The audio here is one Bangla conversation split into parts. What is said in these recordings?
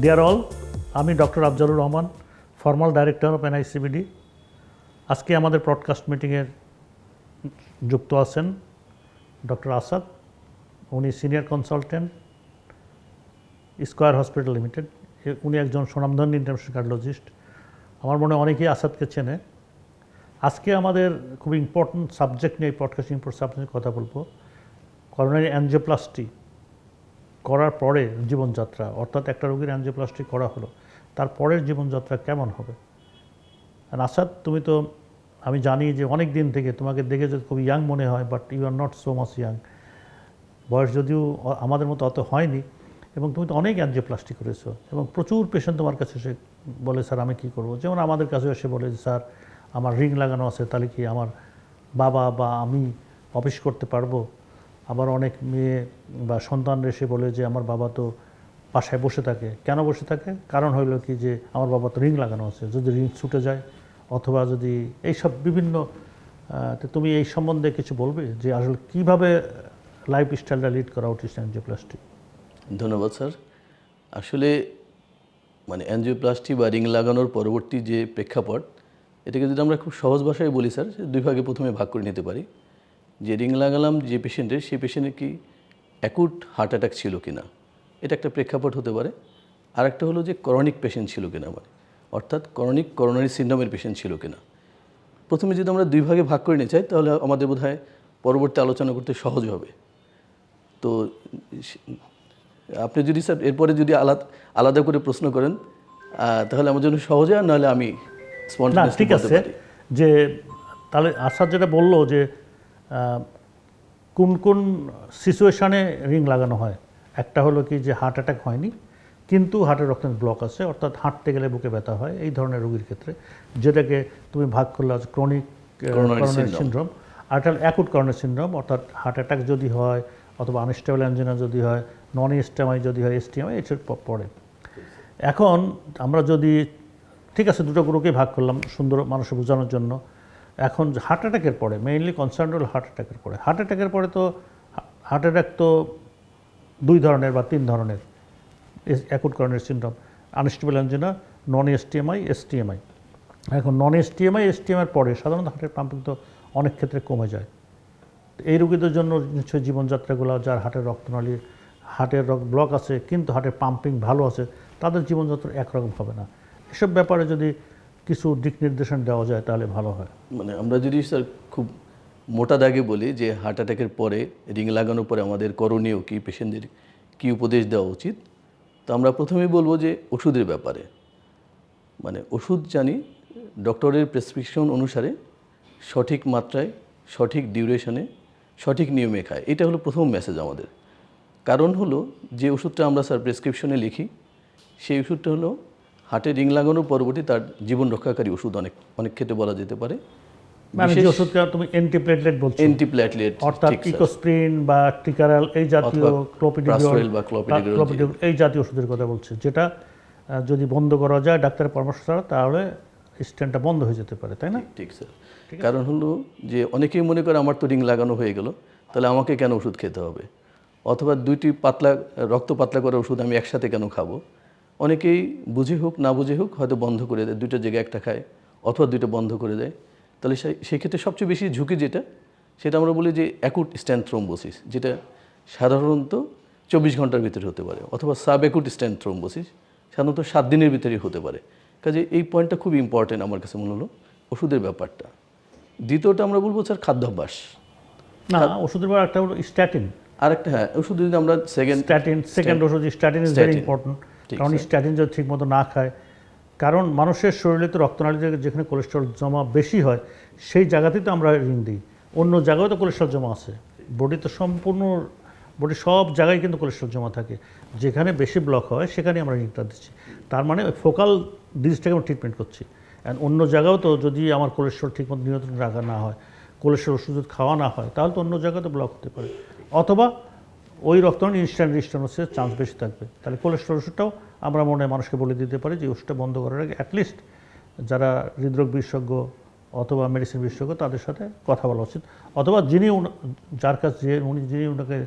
ডিয়ার অল আমি doctor Afzalur Rahman former director of NICBD আজকে আমাদের ব্রডকাস্ট মিটিংয়ের যুক্ত আছেন ডক্টর আসাদ উনি senior consultant Square Hospital Limited উনি একজন সুনামধন্য ইন্টারন্যাশনাল কার্ডিওলজিস্ট আমার মনে অনেকেই আসাদকে চেনে। আজকে আমাদের খুব ইম্পর্ট্যান্ট সাবজেক্ট নিয়ে পডকাস্টিং সাবজেক্ট কথা বলব। করোনারি অ্যানজিওপ্লাস্টি করার পরে জীবনযাত্রা, অর্থাৎ একটা রোগীর অ্যানজিওপ্লাস্টি করা হলো তারপরের জীবনযাত্রা কেমন হবে? আর আসাদ, তুমি তো, আমি জানি যে অনেক দিন থেকে তোমাকে দেখে যে খুব ইয়াং মনে হয় but you are not so much young বয়স যদিও আমাদের মতো অত হয়নি, এবং তুমি তো অনেক অ্যানজিওপ্লাস্টি করেছ, এবং প্রচুর পেশেন্ট তোমার কাছে এসে বলে, স্যার, আমি কী করব? যেমন আমাদের কাছে এসে বলে যে, স্যার, আমার রিং লাগানো আছে, তাহলে কি আমার বাবা বা আমি অফিস করতে পারব? আবার অনেক মেয়ে বা সন্তান এসে বলে যে, আমার বাবা তো বাসায় বসে থাকে। কেন বসে থাকে? কারণ হইল কি যে, আমার বাবা তো রিং লাগানো আছে। যদি রিং ছুটে যায় অথবা যদি এইসব বিভিন্ন তুমি এই সম্বন্ধে কিছু বলবে যে, আসলে কীভাবে লাইফ স্টাইলটা লিড করা উচিত অ্যানজিওপ্লাস্টি ধন্যবাদ, স্যার। আসলে মানে অ্যানজিওপ্লাস্টি বা রিং লাগানোর পরবর্তী যে প্রেক্ষাপট, এটাকে যদি আমরা খুব সহজ ভাষায় বলি, স্যার, দুই ভাগে প্রথমে ভাগ করে নিতে পারি। যে রিং লাগালাম যে পেশেন্টের সেই পেশেন্টের কি অ্যাকুট হার্ট অ্যাটাক ছিল কি না এটা একটা প্রেক্ষাপট হতে পারে। আর একটা হলো যে করনিক পেশেন্ট ছিল কিনা আমার? অর্থাৎ করনিক করোনারি সিন্ড্রোমের পেশেন্ট ছিল কিনা? প্রথমে যদি আমরা দুই ভাগে ভাগ করে নিতে চাই তাহলে আমাদের বোধহয় পরবর্তী আলোচনা করতে সহজ হবে। তো আপনি যদি স্যার এরপরে যদি আলাদা আলাদা করে প্রশ্ন করেন তাহলে আমার জন্য সহজে আর নাহলে আমি ঠিক আছে যে তাহলে আসাদ যেটা বলল যে কোন কোন সিচুয়েশানে রিং লাগানো হয় একটা হলো কি যে হার্ট অ্যাটাক হয়নি কিন্তু হার্টের রক্তের ব্লক আছে অর্থাৎ হাঁটতে গেলে বুকে ব্যথা হয় এই ধরনের রোগীর ক্ষেত্রে যেটাকে তুমি ভাগ করলে ক্রনিক Coronary করোনারি। সিনড্রোম আর একটা অ্যাকুট করোনারি সিনড্রোম অর্থাৎ হার্ট অ্যাটাক যদি হয় অথবা আনস্টেবল অ্যাঞ্জিনা যদি হয় নন এস্টেমাই যদি হয় এসটিএমআই এসব পড়ে এখন আমরা যদি ঠিক আছে দুটো গ্রুপকে ভাগ করলাম সুন্দর মানুষের বোঝানোর জন্য এখন হার্ট অ্যাটাকের পরে মেইনলি কনসার্ন হল হার্ট অ্যাটাকের পরে। হার্ট অ্যাটাকের পরে তো হার্ট অ্যাটাক তো দুই ধরনের বা তিন ধরনের acute coronary syndrome unstable angina non STEMI STEMI এখন নন এসটিএমআই এসটিএমআর পরে সাধারণত হার্টের পাম্পিং তো অনেক ক্ষেত্রে কমে যায়। এই রোগীদের জন্য নিশ্চয়ই জীবনযাত্রাগুলো, যার হার্টের রক্তনালী হার্টের রক ব্লক আছে, কিন্তু হার্টের পাম্পিং ভালো আছে, তাদের জীবনযাত্রা একরকম হবে না। এসব ব্যাপারে যদি কিছু দিক নির্দেশন দেওয়া যায় তাহলে ভালো হয়। মানে আমরা যদি স্যার খুব মোটা দাগে বলি যে হার্ট অ্যাটাকের পরে, রিং লাগানোর পরে আমাদের করণীয় কি, পেশেন্টদের কি উপদেশ দেওয়া উচিত, তো আমরা প্রথমেই বলব যে ওষুধের ব্যাপারে। মানে ওষুধ জানি ডক্টরের প্রেসক্রিপশন অনুসারে সঠিক মাত্রায়, সঠিক ডিউরেশনে, সঠিক নিয়মে খায়। এটা হলো প্রথম মেসেজ আমাদের। কারণ হলো যে ওষুধটা আমরা স্যার প্রেসক্রিপশনে লিখি, সেই ওষুধটা হলো হার্টে রিং লাগানোর পরবর্তী তার জীবন রক্ষাকারী ওষুধ অনেক অনেক ক্ষেত্রে বলা যেতে পারে। মানে তুমি অ্যান্টিপ্লেটলেট বলছো। অ্যান্টিপ্ল্যাটলেট অর্থাৎ ইকোস্প্রিন বা টিকারাল এই জাতীয় ক্লোপিডিগ্রল বা ক্লোপিডিগ্রল এই জাতীয় ওষুধের কথা বলছে যেটা যদি বন্ধ করা যায় ডাক্তারের পরামর্শ ছাড়া তাহলে স্ট্যান্ডটা বন্ধ হয়ে যেতে পারে তাই না? ঠিক স্যার কারণ হলো যে অনেকেই মনে করে আমার তো রিং লাগানো হয়ে গেল তাহলে আমাকে কেন ওষুধ খেতে হবে? অথবা দুইটি পাতলা রক্ত পাতলা করা ওষুধ আমি একসাথে কেন খাব? অনেকেই বুঝে হোক না বুঝে হোক হয়তো বন্ধ করে দেয়। দুইটা জায়গায় একটা খায় অথবা দুইটা বন্ধ করে দেয়। তাহলে সেই সেক্ষেত্রে সবচেয়ে বেশি ঝুঁকি যেটা সেটা আমরা বলি যে অ্যাকুট স্ট্যান্ড থ্রোম্বোসিস যেটা সাধারণত চব্বিশ ঘণ্টার ভিতরে হতে পারে অথবা সাব অ্যাকুট স্ট্যান্ড থ্রোম্বোসিস সাধারণত সাত দিনের ভিতরেই হতে পারে। কাজে এই পয়েন্টটা খুব ইম্পর্টেন্ট আমার কাছে মনে হলো ওষুধের ব্যাপারটা। দ্বিতীয়টা আমরা বলব স্যার খাদ্যাভ্যাস। না ওষুধের পর একটা হলো স্ট্যাটিন আর একটা হ্যাঁ ওষুধ যদি আমরা সেকেন্ড স্ট্যাটিন সেকেন্ড ওষুধ স্ট্যাটিন ইজ ভেরি ইম্পর্টেন্ট কারণ স্ট্যাটিন যদি ঠিকমতো না খায় কারণ মানুষের শরীরে তো রক্তনালীতে যেখানে কোলেস্ট্রল জমা বেশি হয় সেই জায়গাতেই তো আমরা ঋণ দিই। অন্য জায়গায় তো কোলেস্ট্রল জমা আছে। বডি তো সম্পূর্ণ বডি সব জায়গায় কিন্তু কোলেস্ট্রল জমা থাকে। যেখানে বেশি ব্লক হয় সেখানে আমরা ঋণটা দিচ্ছি। তার মানে ফোকাল ডিজিজটাকে আমরা ট্রিটমেন্ট করছি। অ্যান্ড অন্য জায়গাও তো যদি আমার কোলেস্ট্রল ঠিকমতো নিয়ন্ত্রণ রাখা না হয় কোলেস্ট্রল ওষুধ খাওয়া না হয় তাহলে তো অন্য জায়গায় তো ব্লক হতে পারে। অথবা ওই রক্তনালী ইনস্ট্যান্ট রিস্টানোসের চান্স বেশি থাকবে। তাহলে কোলেস্ট্রল ওষুধটাও আমরা মনে হয় মানুষকে বলে দিতে পারি যে ওষুধটা বন্ধ করার আগে অ্যাটলিস্ট যারা হৃদরোগ বিশেষজ্ঞ অথবা মেডিসিন বিশেষজ্ঞ তাদের সাথে কথা বলা উচিত। অথবা যিনি যার কাছে যে উনি যিনি ওনাকে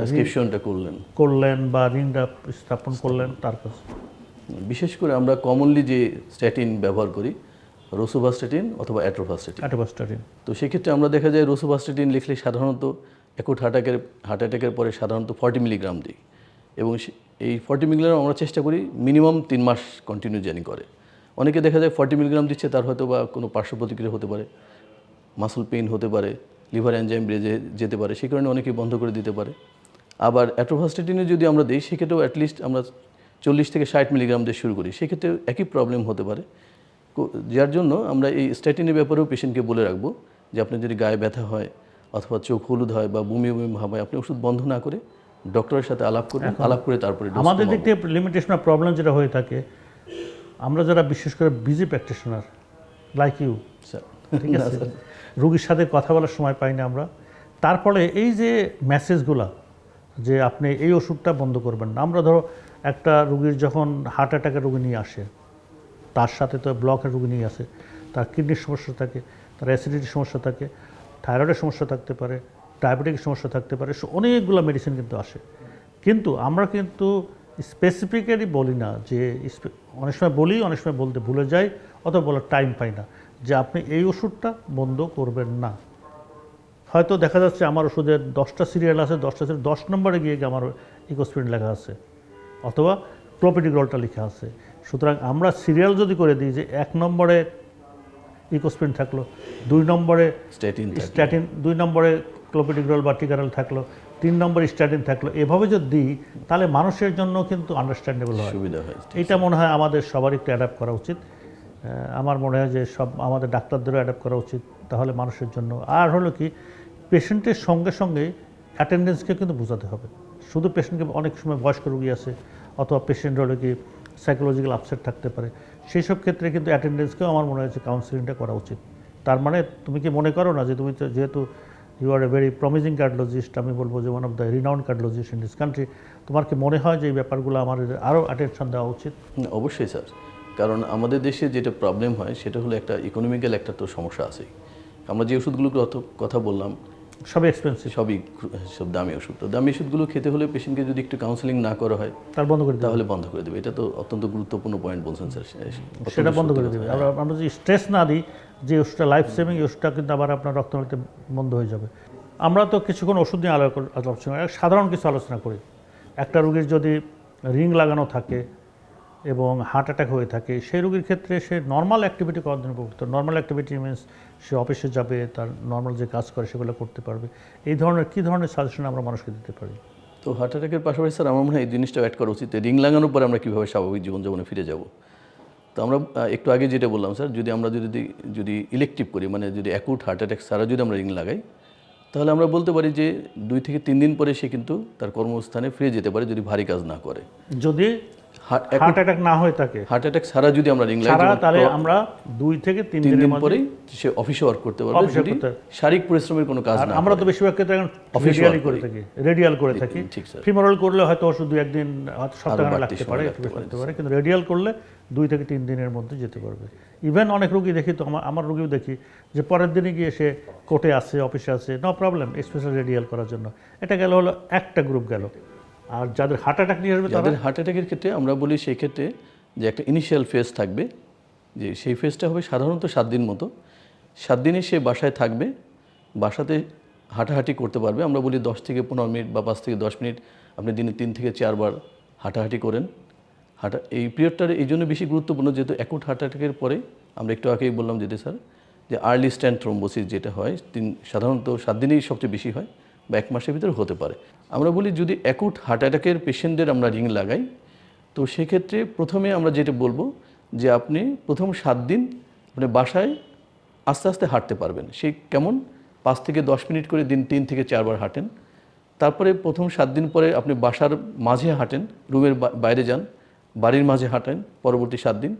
প্রেসক্রিপশনটা করলেন। করলেন বা রিংটা স্থাপন করলেন তার কাছে। বিশেষ করে আমরা কমনলি যে স্ট্যাটিন ব্যবহার করি রোসোভাস্ট্যাটিন অথবা অ্যাট্রোভাস্ট্যাটিন অ্যাটোবাস্টারিন তো সেক্ষেত্রে আমরা দেখা যায় রোসোভাস্টেটিন লিখলে সাধারণত একুট হার্ট অ্যাটাকের হার্ট অ্যাটাকের পরে সাধারণত ফর্টি মিলিগ্রাম দিই। এবং এই ফর্টি মিলিগ্রাম আমরা চেষ্টা করি মিনিমাম তিন মাস কন্টিনিউ জার্নি করে। অনেকে দেখা যায় ফর্টি মিলিগ্রাম দিচ্ছে, তার হয়তো বা কোনো পার্শ্ব প্রতিক্রিয়া হতে পারে মাসল পেইন হতে পারে লিভার এনজাইম বেড়ে যেতে পারে, সেই কারণে অনেকে বন্ধ করে দিতে পারে। আবার অ্যাট্রোভাস্টেটিনে যদি আমরা দিই, সেক্ষেত্রেও অ্যাটলিস্ট আমরা চল্লিশ থেকে ষাট মিলিগ্রাম দিয়ে শুরু করি। সেক্ষেত্রে একই প্রবলেম হতে পারে। যার জন্য আমরা এই স্ট্যাটিনের ব্যাপারেও পেশেন্টকে বলে রাখব যে, আপনার যদি গায়ে ব্যথা হয় অথবা চোখ হলুদ হয় বা বমি বমি ভাব হয় আপনি ওষুধ বন্ধ না করে ডক্টরের সাথে আলাপ করবেন আলাপ করে তারপরে আমাদের দিক। থেকে লিমিটেশন প্রবলেম যেটা হয়ে থাকে আমরা যারা বিশেষ করে busy practitioner like you sir. ঠিক আছে? রুগীর সাথে কথা বলার সময় পাই না আমরা। তারপরে এই যে মেসেজগুলা যে আপনি এই ওষুধটা বন্ধ করবেন না। আমরা ধরো একটা রুগীর যখন হার্ট অ্যাটাকের রুগী নিয়ে আসে তার সাথে তো ব্লকের রুগী নিয়ে আসে তার কিডনির সমস্যা থাকে তার অ্যাসিডিটির সমস্যা থাকে থাইরয়েডের সমস্যা থাকতে পারে ডায়াবেটিকের সমস্যা থাকতে পারে অনেকগুলো মেডিসিন কিন্তু আসে। কিন্তু আমরা কিন্তু স্পেসিফিক্যালি বলি না যে অনেক সময় বলি, অনেক সময় বলতে ভুলে যাই, অথবা বলার টাইম পাই না যে আপনি এই ওষুধটা বন্ধ করবেন না। হয়তো দেখা যাচ্ছে আমার ওষুধের দশটা সিরিয়াল আছে, দশটা সিরিয়াল দশ নম্বরে গিয়ে গিয়ে আমার ইকোস্পিন লেখা আছে, অথবা ক্লোপিডিগ্রলটা লেখা আছে। সুতরাং আমরা সিরিয়াল যদি করে দিই যে এক নম্বরে ইকোস্পিন থাকল। দুই নম্বরে স্ট্যাটিন। স্ট্যাটিন দুই নম্বরে ক্লোপিডিগ্রল বা টিকারল থাকল। তিন নম্বরে স্ট্যাটিন থাকল। এভাবে যদি দিই তাহলে মানুষের জন্য কিন্তু আন্ডারস্ট্যান্ডেবল হয়। সুবিধা হয় এটা মনে হয় আমাদের সবার একটু অ্যাডাপ্ট করা উচিত। আমার মনে হয় যে সব আমাদের ডাক্তারদেরও অ্যাডাপ্ট করা উচিত তাহলে মানুষের জন্য। আর হলো কি পেশেন্টের সঙ্গে সঙ্গে অ্যাটেন্ডেন্সকে কিন্তু বোঝাতে হবে। শুধু পেশেন্টকে অনেক সময় বয়স্ক রোগী আছে অথবা পেশেন্ট হলো কি সাইকোলজিক্যাল আপসেট থাকতে পারে। সেই সব ক্ষেত্রে কিন্তু অ্যাটেন্ডেন্সকেও আমার মনে হয়েছে কাউন্সিলিংটা করা উচিত। তার মানে তুমি কি মনে করো না যে তুমি যেহেতু you are a very promising cardiologist আমি বলব যে one of the renowned cardiologist in this country তোমার কি মনে হয় যে এই ব্যাপারগুলো আমার আরও অ্যাটেনশন দেওয়া উচিত? অবশ্যই স্যার। কারণ আমাদের দেশে যেটা প্রবলেম হয়, সেটা হলো একটা ইকোনমিক্যাল একটা তো সমস্যা আছে আমরা যে ওষুধগুলোর কথা বললাম সব এক্সপেন্সিভ সবই সব দামি ওষুধ। তো দামি ওষুধগুলো খেতে হলে পেশেন্টকে যদি একটু কাউন্সিলিং না করা হয় তার বন্ধ করে তাহলে বন্ধ করে দেবে। এটা তো অত্যন্ত গুরুত্বপূর্ণ পয়েন্ট বলছেন স্যার। সেটা বন্ধ করে দেবে। আমরা আমরা যদি স্ট্রেস না দিই যে ওষুধটা লাইফ সেভিং ওষুধটা কিন্তু আবার আপনার রক্তনালীতে বন্ধ হয়ে যাবে। আমরা তো কিছুক্ষণ ওষুধ নিয়ে আলো- আলোচনা সাধারণ কিছু আলোচনা করি। একটা রুগীর যদি রিং লাগানো থাকে এবং হার্ট অ্যাটাক হয়ে থাকে সেই রুগীর ক্ষেত্রে সে নর্মাল অ্যাক্টিভিটি করার জন্য উপযুক্ত নর্মাল অ্যাক্টিভিটি মিনস সে অফিসে যাবে তার নর্মাল যে কাজ করে সেগুলো করতে পারবে। এই ধরনের কী ধরনের সাজেশন আমরা মানুষকে দিতে পারি? তো হার্ট অ্যাটাকের পাশাপাশি স্যার আমার মনে হয় এই জিনিসটা অ্যাড করা উচিত রিং লাগানোর পরে আমরা কীভাবে স্বাভাবিক জীবনযাপনে ফিরে যাব? তো আমরা একটু আগে যেটা বললাম স্যার যদি আমরা যদি যদি ইলেকটিভ করি মানে যদি অ্যাকুট হার্ট অ্যাটাক ছাড়া যদি আমরা রিং লাগাই তাহলে আমরা বলতে পারি যে দুই থেকে তিন দিন পরে সে কিন্তু তার কর্মস্থানে ফিরে যেতে পারে যদি ভারী কাজ না করে। যদি হার্ট অ্যাটাক না হয়ে থাকে হার্ট অ্যাটাক ছাড়া যদি আমরা রিং লাগাই তাহলে আমরা দুই থেকে তিন দিন মধ্যে পরেই সে অফিসে ওয়ার্ক করতে পারবে যদি শারীরিক পরিশ্রমের কোনো কাজ না আমরা তো বেশিরভাগ ক্ষেত্রে এখন রেডিয়ালি করে। থাকি রেডিয়াল করে থাকি। ফিমোরাল করলে হয়তো ওষুধ দুই একদিন হয়তো সপ্তাহে লাগতে পারে লাগতে পারে, পারে কিন্তু রেডিয়াল করলে দুই থেকে তিন দিনের মধ্যে যেতে পারবে। ইভেন অনেক রুগী দেখি তো আমার আমার রুগীও দেখি যে পরের দিনে গিয়ে সে কোর্টে আছে অফিসে আছে নো প্রবলেম স্পেশাল রেডিয়াল করার জন্য। এটা গেল হলো একটা গ্রুপ গেল। আর যাদের হার্ট অ্যাটাক নিয়ে আসবে তারা? যাদের হার্ট অ্যাটাকের ক্ষেত্রে আমরা বলি সেই ক্ষেত্রে যে একটা ইনিশিয়াল ফেজ থাকবে, যে সেই ফেজটা হবে সাধারণত সাত দিন মতো। সাত দিনে সে বাসায় থাকবে, বাসাতে হাঁটাহাঁটি করতে পারবে। আমরা বলি দশ থেকে পনেরো মিনিট বা পাঁচ থেকে দশ মিনিট আপনি দিনে তিন থেকে চারবার হাঁটাহাঁটি করেন। হাঁটা, এই পিরিয়ডটার এই জন্য বেশি গুরুত্বপূর্ণ যেহেতু অ্যাকুট হার্ট অ্যাটাকের পরে আমরা একটু আগেই বললাম যেতে স্যার, যে আর্লি স্ট্যান্ড থ্রোম্বোসিস যেটা হয়, তিন, সাধারণত সাত দিনেই সবচেয়ে বেশি হয়। বা এক মাসের ভিতরে হতে পারে। আমরা বলি যদি অ্যাকুট হার্ট অ্যাটাকের পেশেন্টদের আমরা রিং লাগাই, তো সেক্ষেত্রে প্রথমে আমরা যেটা বলব যে আপনি প্রথম সাত দিন আপনি বাসায় আস্তে আস্তে হাঁটতে পারবেন। সেই কেমন? পাঁচ থেকে দশ মিনিট করে দিন তিন থেকে চারবার হাঁটেন। তারপরে প্রথম সাত দিন পরে আপনি বাসার মাঝে হাঁটেন, রুমের বাইরে যান, বাড়ির মাঝে হাঁটেন পরবর্তী সাত দিন।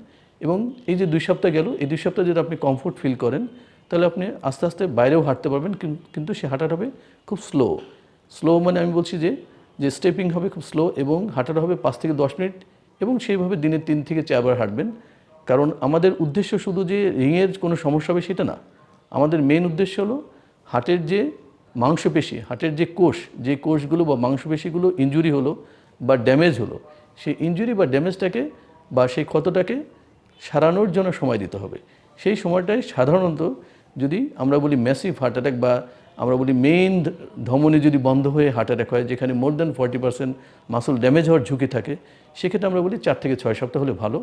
এবং এই যে দুই সপ্তাহ গেল, এই দুই সপ্তাহ যদি আপনি কমফোর্ট ফিল করেন তাহলে আপনি আস্তে আস্তে বাইরেও হাঁটতে পারবেন, কিন- কিন্তু সে হাঁটাটা হবে খুব স্লো স্লো মানে আমি বলছি যে যে স্টেপিং হবে খুব স্লো এবং হাঁটাটা হবে পাঁচ থেকে দশ মিনিট এবং সেইভাবে দিনে তিন থেকে চারবার হাঁটবেন। কারণ আমাদের উদ্দেশ্য শুধু যে রিংয়ের কোনো সমস্যা হবে সেটা না। আমাদের মেন উদ্দেশ্য হলো হাটের যে মাংসপেশি, হাটের যে কোষ, যে কোষগুলো বা মাংসপেশিগুলো ইনজুরি হলো বা ড্যামেজ হলো, সেই ইনজুরি বা ড্যামেজটাকে বা সেই ক্ষতটাকে সারানোর জন্য সময় দিতে হবে। সেই সময়টায় সাধারণত যদি আমরা বলি ম্যাসিভ হার্ট অ্যাটাক বা আমরা বলি মেইন ধমনী যদি বন্ধ হয়ে হার্ট অ্যাটাক হয়, যেখানে more than forty percent muscle damage হওয়ার ঝুঁকি থাকে, সেক্ষেত্রে আমরা বলি চার থেকে ছয় সপ্তাহ হলে ভালো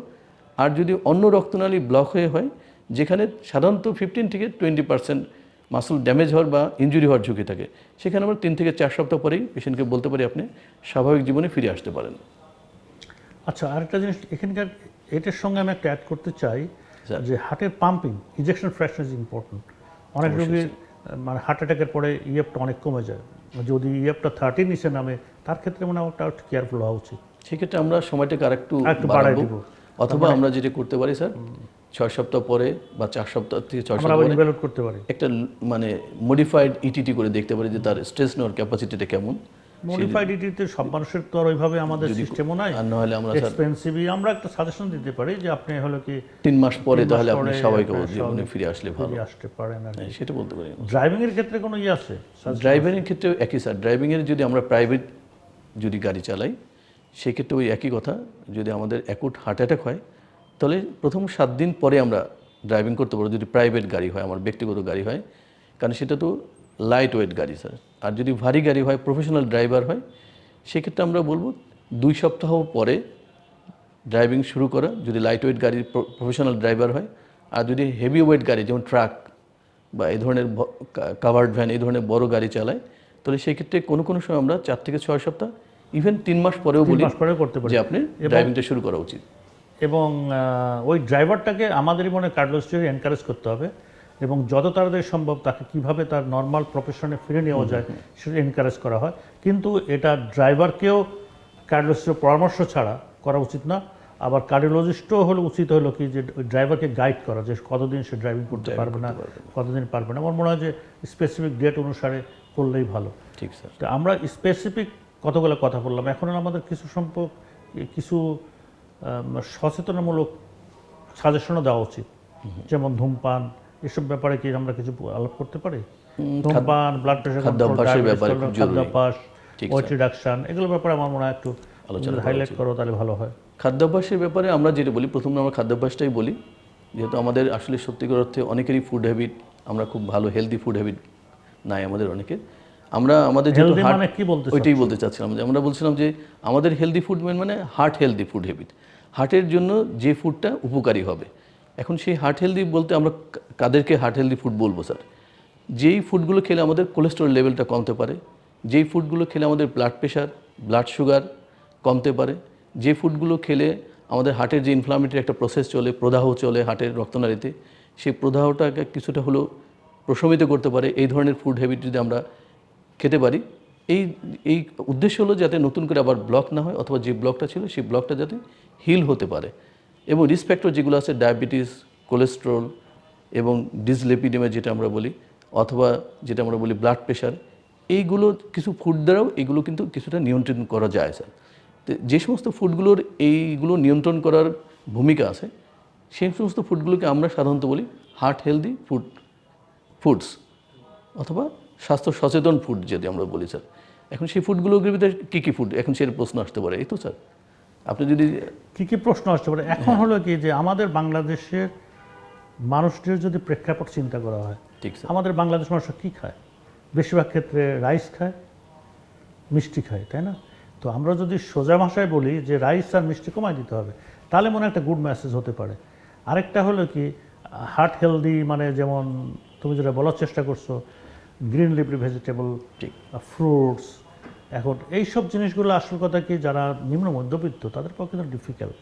আর যদি অন্য রক্তনালী ব্লক হয়ে হয়, যেখানে সাধারণত ফিফটিন থেকে টোয়েন্টি পার্সেন্ট মাসল ড্যামেজ হওয়ার বা ইনজুরি হওয়ার ঝুঁকি থাকে, সেখানে আমরা তিন থেকে চার সপ্তাহ পরেই পেশেন্টকে বলতে পারি আপনি স্বাভাবিক জীবনে ফিরে আসতে পারেন আচ্ছা আরেকটা জিনিস, এখানকার, এটার সঙ্গে আমি একটা অ্যাড করতে চাই। যে হার্টের pumping ejection fraction is important অনেক রোগীর মানে হার্ট অ্যাটাকের পরে ইএফটা অনেক কমে যায়। যদি ইএফটা থার্টি নিচে নামে তার ক্ষেত্রে মনে হয় একটা একটু কেয়ারফুল হওয়া উচিত। সেক্ষেত্রে আমরা সময়টাকে আরেকটু আরেকটু বাড়ায় বাড়াবো। দিব। অথবা আমরা যেটা করতে পারি স্যার ছয় সপ্তাহ পরে বা চার সপ্তাহ থেকে ছয় সপ্তাহ পরে করতে পারি। একটা মানে মডিফাইড ইটিটি করে দেখতে পারি যে তার স্ট্রেস নেওয়ার ক্যাপাসিটিটা কেমন। মডিফাইড ইটিতে সব মানুষের তো আর ওইভাবে আমাদের সিস্টেমও নাই। আর নাহলে আমরা স্যার এক্সপেন্সিভই আমরা একটা সাজেশন দিতে পারি যে আপনি হলো কি তিন মাস পরে তাহলে আপনি আপনার জীবনে ফিরে আসলে ভালো। আসতে পারেন আর হ্যাঁ, সেটা বলতে পারি। ড্রাইভিং এর ক্ষেত্রে কোনো ইয়ে আছে? ড্রাইভারের ক্ষেত্রেও একই স্যার ড্রাইভিংয়ের যদি আমরা প্রাইভেট যদি গাড়ি চালাই সেক্ষেত্রে ওই একই কথা যদি আমাদের অ্যাকুট হার্ট অ্যাটাক হয় তাহলে প্রথম সাত দিন পরে আমরা ড্রাইভিং করতে পারব যদি প্রাইভেট গাড়ি হয় আমার ব্যক্তিগত গাড়ি হয় কারণ সেটা তো লাইট ওয়েট গাড়ি স্যার। আর যদি ভারী গাড়ি হয় প্রফেশনাল ড্রাইভার হয় সেক্ষেত্রে আমরা বলব দুই সপ্তাহ পরে ড্রাইভিং শুরু করা। যদি লাইট ওয়েট গাড়ির প্রফেশনাল ড্রাইভার হয় আর যদি হেভি ওয়েট গাড়ি যেমন ট্রাক বা এই ধরনের কাভার্ড ভ্যান এই ধরনের বড় গাড়ি চালায় তাহলে সেই ক্ষেত্রে কোনো কোনো সময় আমরা চার থেকে ছয় সপ্তাহ ইভেন তিন মাস পরেও বলি মাস পরে করতে পারি। যে আপনি ড্রাইভিংটা শুরু করা উচিত। এবং ওই ড্রাইভারটাকে আমাদেরই মনে কার্ডিওলজিস্টকে এনকারেজ করতে হবে। এবং যত তাড়াতাড়ি সম্ভব তাকে কীভাবে তার নর্মাল প্রফেশনে ফিরে নেওয়া যায় সেটা এনকারেজ করা হয়। কিন্তু এটা ড্রাইভারকেও কার্ডিওলজিস্টের পরামর্শ ছাড়া করা উচিত না। আবার কার্ডিওলজিস্টও হলো উচিত হলো কি যে ওই ড্রাইভারকে গাইড করা যে কতদিন সে ড্রাইভিং করতে পারবে না কতদিন পারবে না। আমার মনে হয় যে স্পেসিফিক ডেট অনুসারে করলেই ভালো। ঠিক স্যার। তো আমরা স্পেসিফিক কতগুলো কথা বললাম। এখন আমাদের কিছু সম্পর্ক কিছু সচেতনামূলক সাজেশনও দেওয়া উচিত। যেমন ধূমপান এসব ব্যাপারে কি আমরা কিছু আলাপ করতে পারি? ধূমপান ব্লাড প্রেশার খাদ্যাভ্যাসের ব্যাপারে খাদ্যাভ্যাস ওয়েট রিডাকশন এগুলোর ব্যাপারে আমার মনে হয় একটু আলোচনা হাইলাইট করো তাহলে ভালো হয়। খাদ্যাভ্যাসের ব্যাপারে আমরা যেটা বলি প্রথমে আমরা খাদ্যাভ্যাসটাই বলি। যেহেতু আমাদের আসলে সত্যিকার অর্থে অনেকেরই ফুড হ্যাবিট আমরা খুব ভালো হেলদি ফুড হ্যাবিট নাই আমাদের অনেকের। আমরা আমাদের মানে কি বলতে ওইটাই বলতে চাচ্ছিলাম যে আমরা বলছিলাম যে আমাদের হেলদি ফুড মানে হার্ট হেলদি ফুড হ্যাবিট হার্টের জন্য যে ফুডটা উপকারী হবে। এখন সেই হার্ট হেলদি বলতে আমরা কাদেরকে হার্ট হেলদি ফুড বলব স্যার যেই ফুডগুলো খেলে আমাদের কোলেস্টেরল লেভেলটা কমতে পারে, যেই ফুডগুলো খেলে আমাদের ব্লাড প্রেশার ব্লাড সুগার কমতে পারে যে ফুডগুলো খেলে আমাদের হার্টের যে ইনফ্লামেটরি একটা প্রসেস চলে, প্রদাহ চলে হার্টের রক্তনালীতে, সেই প্রদাহটাকে কিছুটা হলেও প্রশমিত করতে পারে, এই ধরনের ফুড হ্যাবিট যদি আমরা খেতে পারি, এই এই উদ্দেশ্য হলো যাতে নতুন করে আবার ব্লক না হয়, অথবা যে ব্লকটা ছিল, সেই ব্লকটা যাতে হিল হতে পারে। এবং রিস্ক ফ্যাক্টর যেগুলো আছে ডায়াবেটিস কোলেস্ট্রল এবং ডিসলেপিডেমা যেটা আমরা বলি, অথবা যেটা আমরা বলি ব্লাড প্রেশার এইগুলো কিছু ফুড দ্বারাও এগুলো কিন্তু কিছুটা নিয়ন্ত্রণ করা যায় স্যার যে সমস্ত ফুডগুলোর এইগুলো নিয়ন্ত্রণ করার ভূমিকা আছে, সেই সমস্ত ফুডগুলোকে আমরা সাধারণত বলি হার্ট হেলদি ফুড ফুডস অথবা স্বাস্থ্য সচেতন ফুড যদি আমরা বলি স্যার এখন সেই ফুডগুলোর ভিতরে কী কী ফুড এখন সেটা প্রশ্ন আসতে পারে, এই তো স্যার আপনি যদি কি কি প্রশ্ন আসতে পারে? এখন হলো কি যে আমাদের বাংলাদেশের মানুষদের যদি প্রেক্ষাপট চিন্তা করা হয় ঠিক আমাদের বাংলাদেশ মানুষ কী খায়? বেশিরভাগ ক্ষেত্রে রাইস খায় মিষ্টি খায় তাই না? তো আমরা যদি সোজা ভাষায় বলি যে রাইস আর মিষ্টি কমায় দিতে হবে তাহলে মনে একটা গুড মেসেজ হতে পারে। আরেকটা হলো কি হার্ট হেলদি মানে যেমন তুমি যেটা বলার চেষ্টা করছ গ্রিন লিপি ভেজিটেবল ঠিক। ফ্রুটস এখন এই সব জিনিসগুলো আসল কথা কি যারা নিম্ন মধ্যবিত্ত তাদের পক্ষে তো ডিফিকাল্ট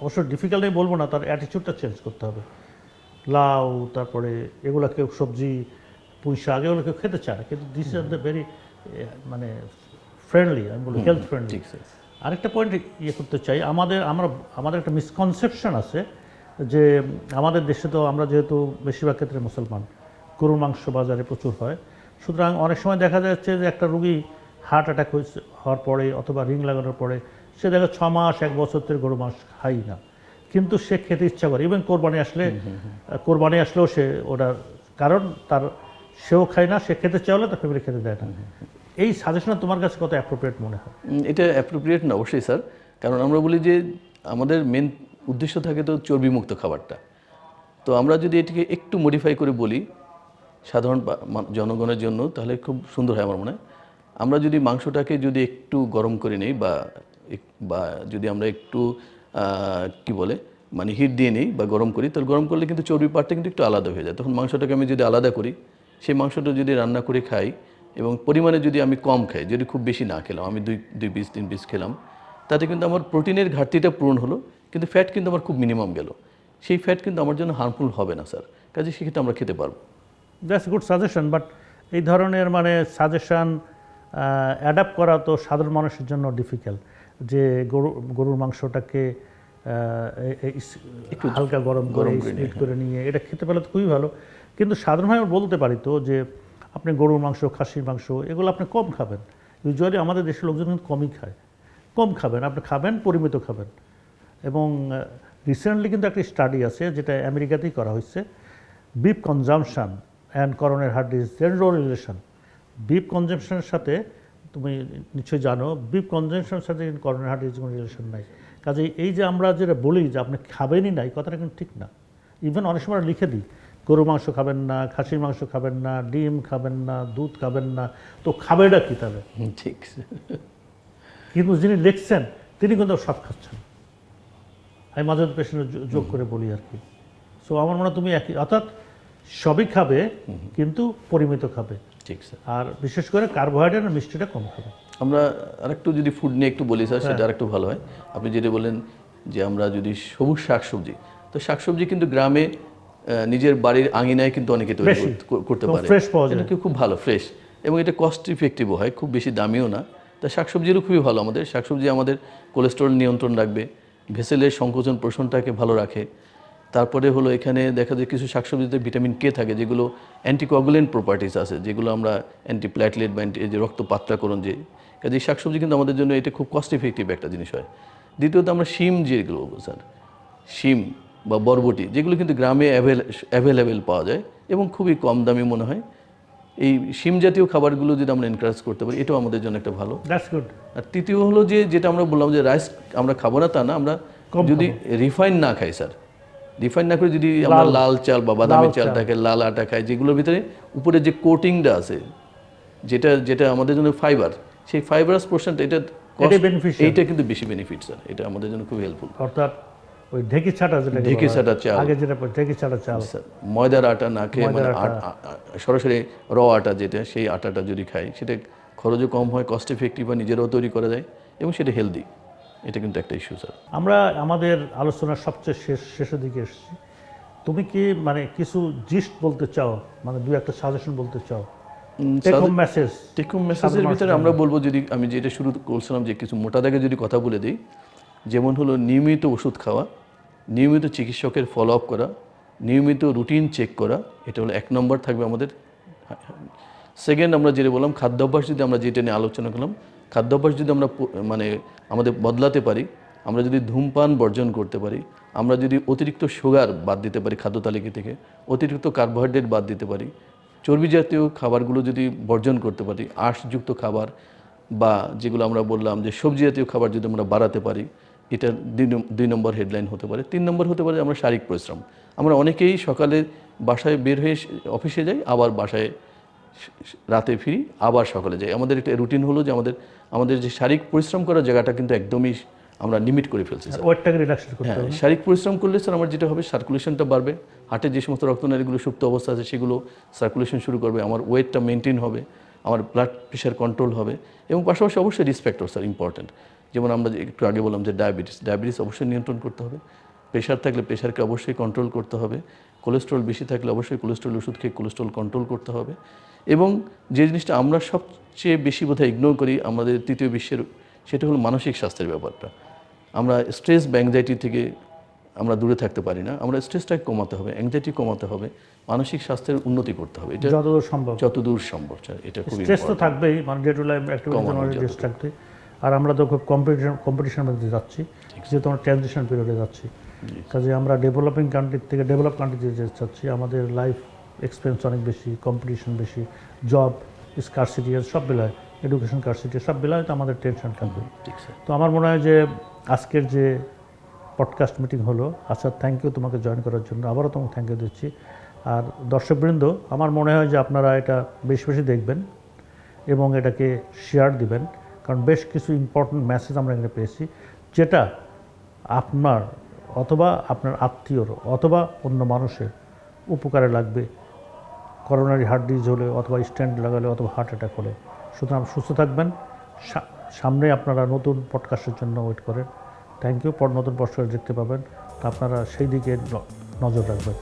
অবশ্য ডিফিকাল্ট আমি বলব না তার অ্যাটিচিউডটা চেঞ্জ করতে হবে। লাউ তারপরে এগুলো কেউ সবজি পুঁই শাক এগুলো কেউ খেতে চায় না কিন্তু দিস আর দ্য ভেরি মানে ফ্রেন্ডলি আমি বলি হেলথ ফ্রেন্ডলি আরেকটা পয়েন্ট ইয়ে করতে চাই আমাদের আমরা আমাদের একটা মিসকনসেপশন আছে যে আমাদের দেশে তো আমরা যেহেতু বেশিরভাগ ক্ষেত্রে মুসলমান গরুর মাংস বাজারে প্রচুর হয় সুতরাং অনেক সময় দেখা যাচ্ছে যে একটা রুগী হার্ট অ্যাটাক হয়েছে হওয়ার পরে অথবা রিং লাগানোর পরে সে দেখা ছ মাস এক বছর থেকে গরু মাস খাই না। কিন্তু সে খেতে ইচ্ছা করে। ইভেন কোরবানি আসলে কোরবানি আসলেও সে ওটা কারণ তার সেও খায় না সে খেতে চাইলে তার ফ্যামিলি খেতে দেয় না। এই সাজেশন তোমার কাছে কত অ্যাপ্রোপ্রিয়েট মনে হয়? এটা অ্যাপ্রোপ্রিয়েট না অবশ্যই স্যার কারণ আমরা বলি যে আমাদের মেন উদ্দেশ্য থাকে তো চর্বিমুক্ত খাবারটা। তো আমরা যদি এটিকে একটু মডিফাই করে বলি সাধারণ জনগণের জন্য তাহলে খুব সুন্দর হয় আমার মনে হয়। আমরা যদি মাংসটাকে যদি একটু গরম করে নিই বা বা যদি আমরা একটু কি বলে মানে হিট দিয়ে নিই বা গরম করি, তাহলে গরম করলে কিন্তু চর্বি পার্টটা কিন্তু একটু আলাদা হয়ে যায়। তখন মাংসটাকে আমি যদি আলাদা করি, সেই মাংসটা যদি রান্না করে খাই এবং পরিমাণে যদি আমি কম খাই, যদি খুব বেশি না খেলাম, আমি দুই দুই পিস তিন পিস খেলাম, তাতে কিন্তু আমার প্রোটিনের ঘাটতিটা পূরণ হলো, কিন্তু ফ্যাট কিন্তু আমার খুব মিনিমাম গেল। সেই ফ্যাট কিন্তু আমার জন্য হার্মফুল হবে না স্যার কাজে সেক্ষেত্রে আমরা খেতে পারব। দ্যাটস গুড সাজেশন বাট এই ধরনের মানে সাজেশন অ্যাডাপ্ট করা তো সাধারণ মানুষের জন্য ডিফিকাল্ট যে গরু গরুর মাংসটাকে আহ, এ- এ- ইস- হালকা গরম করে গরম করে নিয়ে, স্প্লিট করে নিয়ে এটা খেতে পারলে তো খুবই ভালো। কিন্তু সাধারণভাবে বলতে পারি তো যে আপনি গরুর মাংস খাসির মাংস এগুলো আপনি কম খাবেন। ইউজুয়ালি আমাদের দেশের লোকজন কিন্তু কমই খায়। কম খাবেন আপনি খাবেন পরিমিত খাবেন। এবং রিসেন্টলি কিন্তু একটা স্টাডি আছে যেটা আমেরিকাতেই করা হয়েছে। Beef consumption and coronary heart disease general relation beef কনজামশনের সাথে তুমি নিশ্চয়ই জানো বিপ কনজামশনের সাথে করোনার হার্ট ডিজ কোনো রিলেশন নাই। কাজে এই যে আমরা যেটা বলি যে আপনি খাবেনই নাই কথাটা কিন্তু ঠিক না। ইভেন অনেক সময় লিখে দিই গরু মাংস খাবেন না খাসির মাংস খাবেন না ডিম খাবেন না দুধ খাবেন না তো খাবেটা কী তাহলে? ঠিক। কিন্তু যিনি লিখছেন তিনি কিন্তু সব খাচ্ছেন। আমি মাঝে মাঝে পেশেন্ট যোগ করে বলি আর কি। সো আমার মনে হয় তুমি একই অর্থাৎ সবই খাবে কিন্তু পরিমিত খাবে। ঠিক স্যার আর বিশেষ করে কার্বোহাইড্রেট আর মিষ্টিটা কম খাবে আমরা আরেকটু যদি ফুড নিয়ে একটু বলি স্যার সেটা আরেকটু ভালো হয়। আপনি যেটা বলেন যে আমরা যদি সবুজ শাকসবজি তো শাকসবজি কিন্তু গ্রামে নিজের বাড়ির আঙিনায় কিন্তু অনেকে তৈরি করতে- পারে। fresh পাওয়া যায়। এটা খুব ভালো ফ্রেশ এবং এটা কস্ট ইফেক্টিভও হয় খুব বেশি দামিও না। তা শাকসবজিরও খুবই ভালো আমাদের। শাকসবজি আমাদের কোলেস্টেরল নিয়ন্ত্রণ রাখবে ভেসেলের সংকোচন পোষণটাকে ভালো রাখে। তারপরে হলো এখানে দেখা যায় কিছু শাকসবজিতে ভিটামিন কে থাকে যেগুলো অ্যান্টিকোয়াগুলেন্ট প্রপার্টিস আছে যেগুলো আমরা অ্যান্টি প্ল্যাটলেট বা অ্যান্টি যে রক্ত পাত্রাকরণ যে কাজে এই শাকসবজি কিন্তু আমাদের জন্য এটা খুব কস্ট ইফেক্টিভ একটা জিনিস হয়। দ্বিতীয়ত আমরা শিম যেগুলো স্যার শিম বা বরবটি যেগুলো কিন্তু গ্রামে অ্যাভেলেবেল পাওয়া যায় এবং খুবই কম দামি মনে হয়। এই শিম জাতীয় খাবারগুলো যদি আমরা এনকারেজ করতে পারি এটাও আমাদের জন্য একটা ভালো। দ্যাটস গুড আর তৃতীয় হলো যে যেটা আমরা বললাম যে রাইস আমরা খাব না তা না আমরা যদি রিফাইন না খাই স্যার রিফাইন না করে যদি আমরা লাল চাল বা বাদামের চাল থাকে লাল আটা খাই যেগুলোর ভিতরে উপরে যে কোটিংটা আছে যেটা যেটা আমাদের জন্য ফাইবার সেই ফাইবারাস পোর্শনটা এটা। এইটা কিন্তু বেশি বেনিফিট স্যার এটা আমাদের জন্য খুব হেল্পফুল অর্থাৎ ওই ঢেকি ছাটা যেটা ঢেঁকি ছাঁটা চাল। আগে যেটা ঢেকি ছাটা চাল। স্যার ময়দার আটা না খেয়ে মানে সরাসরি র আটা যেটা সেই আটাটা যদি খাই সেটা খরচও কম হয় কস্ট এফেক্টিভ হয় নিজেরাও তৈরি করা যায় এবং সেটা হেলদি এটা কিন্তু একটা ইস্যু স্যার আমরা আমাদের আলোচনার সবচেয়ে শেষ শেষের দিকে এসেছি। তুমি কি মানে কিছু জিস্ট বলতে চাও? মানে দুই একটা সাজেশন বলতে চাও? মেসেজ মেসেজের ভিতরে আমরা বলব যদি আমি যেটা শুরু করছিলাম যে কিছু মোটা দাগে যদি কথা বলে দিই যেমন হলো নিয়মিত ওষুধ খাওয়া নিয়মিত চিকিৎসকের ফলো আপ করা নিয়মিত রুটিন চেক করা এটা হলো এক নম্বর থাকবে আমাদের। সেকেন্ড আমরা যেটা বললাম খাদ্যাভ্যাস যদি আমরা যেটা নিয়ে আলোচনা করলাম খাদ্যাভ্যাস যদি আমরা মানে আমাদের বদলাতে পারি, আমরা যদি ধূমপান বর্জন করতে পারি, আমরা যদি অতিরিক্ত সুগার বাদ দিতে পারি খাদ্য তালিকা থেকে, অতিরিক্ত কার্বোহাইড্রেট বাদ দিতে পারি, চর্বি জাতীয় খাবারগুলো যদি বর্জন করতে পারি, আঁশযুক্ত খাবার বা যেগুলো আমরা বললাম যে সবজি জাতীয় খাবার যদি আমরা বাড়াতে পারি এটা দুই নম্বর হেডলাইন হতে পারে। তিন নম্বর হতে পারে আমরা শারীরিক পরিশ্রম। আমরা অনেকেই সকালে বাসায় বের হয়ে অফিসে যাই, আবার বাসায় রাতে ফিরি আবার সকালে যাই। আমাদের একটা রুটিন হলো যে আমাদের আমাদের যে শারীরিক পরিশ্রম করার জায়গাটা কিন্তু একদমই আমরা লিমিট করে ফেলছি স্যার ওয়েটটাকে রিল্যাক্স করতে হ্যাঁ শারীরিক পরিশ্রম করলে স্যার আমার যেটা হবে সার্কুলেশনটা বাড়বে। হার্টের যে সমস্ত রক্তনালীগুলো সুপ্ত অবস্থা আছে সেগুলো সার্কুলেশন শুরু করবে। আমার ওয়েটটা মেনটেন হবে আমার ব্লাড প্রেশার কন্ট্রোল হবে এবং পাশাপাশি অবশ্যই রিস্ক ফ্যাক্টর স্যার ইম্পর্টেন্ট যেমন আমরা যে একটু আগে বললাম যে ডায়াবেটিস ডায়াবেটিস অবশ্যই নিয়ন্ত্রণ করতে হবে। প্রেশার থাকলে প্রেশারকে অবশ্যই কন্ট্রোল করতে হবে। কোলেস্ট্রল বেশি থাকলে অবশ্যই কোলেস্ট্রল ওষুধ খেয়ে কোলেস্ট্রল কন্ট্রোল করতে হবে। এবং যে জিনিসটা আমরা সবচেয়ে বেশি বোধহয় ইগনোর করি আমাদের তৃতীয় বিশ্বের সেটা হলো মানসিক স্বাস্থ্যের ব্যাপারটা। আমরা স্ট্রেস বা অ্যাংজাইটি থেকে আমরা দূরে থাকতে পারি না। আমরা স্ট্রেসটাকে কমাতে হবে অ্যাংজাইটি কমাতে হবে মানসিক স্বাস্থ্যের উন্নতি করতে হবে। এটা যতদূর সম্ভব। যতদূর সম্ভব এটা খুবই স্ট্রেস তো থাকবেই মানে ডে টু লাইফ অ্যাক্টিভিটি আর আমরা তো খুব কম্পিটিশন কম্পিটিশনের মধ্যে যাচ্ছি যেহেতু আমরা ট্রানজিশন পিরিয়ডে যাচ্ছি। কাজে আমরা ডেভেলপিং কান্ট্রি থেকে ডেভেলপ কান্ট্রিতে যেতে চাচ্ছি আমাদের লাইফ এক্সপেন্স অনেক বেশি কম্পিটিশন বেশি জব স্কারসিটি সব বেলায় এডুকেশন কারসিটি সব বেলায় তো আমাদের টেনশন থাকবে। তো আমার মনে হয় যে আজকের যে পডকাস্ট মিটিং হলো আচ্ছা থ্যাংক ইউ তোমাকে জয়েন করার জন্য আবারও তোমাকে থ্যাংক ইউ দিচ্ছি। আর দর্শকবৃন্দ আমার মনে হয় যে আপনারা এটা বেশি বেশি দেখবেন এবং এটাকে শেয়ার দিবেন কারণ বেশ কিছু ইম্পর্ট্যান্ট মেসেজ আমরা এখানে পেয়েছি যেটা আপনার অথবা আপনার আত্মীয়র অথবা অন্য মানুষের উপকারে লাগবে করোনারি হার্ট ডিজ হলে অথবা স্ট্যান্ড লাগালে অথবা হার্ট অ্যাটাক হলে। সুতরাং সুস্থ থাকবেন। সামনে আপনারা নতুন পডকাস্টের জন্য ওয়েট করেন। থ্যাংক ইউ নতুন পডকাস্ট দেখতে পাবেন। তা আপনারা সেই দিকে নজর রাখবেন।